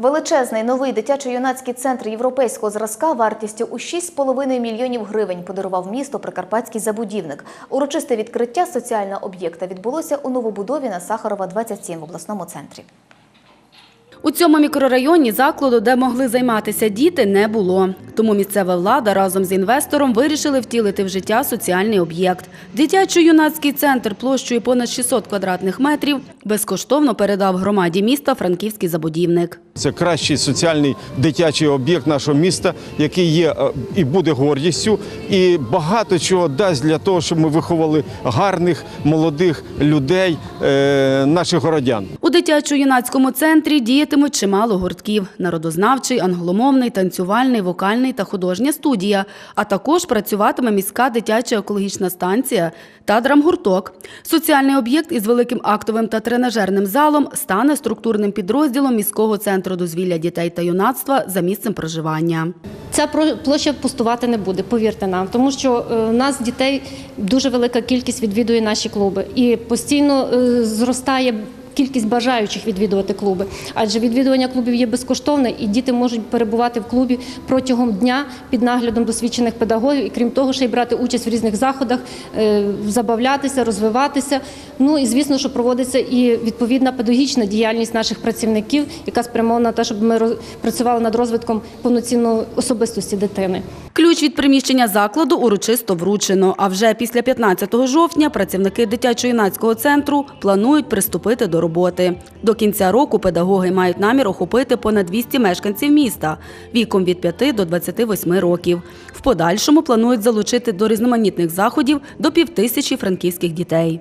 Величезний новий дитячо-юнацький центр європейського зразка вартістю у 6,5 мільйонів гривень подарував місто Прикарпатський забудівник. Урочисте відкриття соціального об'єкта відбулося у новобудові на Сахарова 27 в обласному центрі. У цьому мікрорайоні закладу, де могли займатися діти, не було. Тому місцева влада разом з інвестором вирішили втілити в життя соціальний об'єкт. Дитячо-юнацький центр площею понад 600 квадратних метрів безкоштовно передав громаді міста франківський забудівник. Це кращий соціальний дитячий об'єкт нашого міста, який є е, і буде гордістю, і багато чого дасть для того, щоб ми виховали гарних молодих людей, е, наших городян. У дитячо-юнацькому центрі діятимуть чимало гуртків – народознавчий, англомовний, танцювальний, вокальний та художня студія, а також працюватиме міська дитяча екологічна станція та драмгурток. Соціальний об'єкт із великим актовим та тренажерним залом стане структурним підрозділом міського центру дозвілля дітей та юнацтва за місцем проживання. Ця площа пустувати не буде, повірте нам, тому що е, у нас дітей дуже велика кількість відвідує наші клуби і постійно е, зростає. Кількість бажаючих відвідувати клуби, адже відвідування клубів є безкоштовне, і діти можуть перебувати в клубі протягом дня під наглядом досвідчених педагогів, і крім того, ще й брати участь в різних заходах, е, забавлятися, розвиватися. Ну і звісно, що проводиться і відповідна педагогічна діяльність наших працівників, яка спрямована на те, щоб ми працювали над розвитком повноцінної особистості дитини. Ключ від приміщення закладу урочисто вручено. А вже після 15 жовтня працівники дитячо-юнацького центру планують приступити до роботи. До кінця року педагоги мають намір охопити понад 200 мешканців міста віком від 5 до 28 років. В подальшому планують залучити до різноманітних заходів до півтисячі франківських дітей.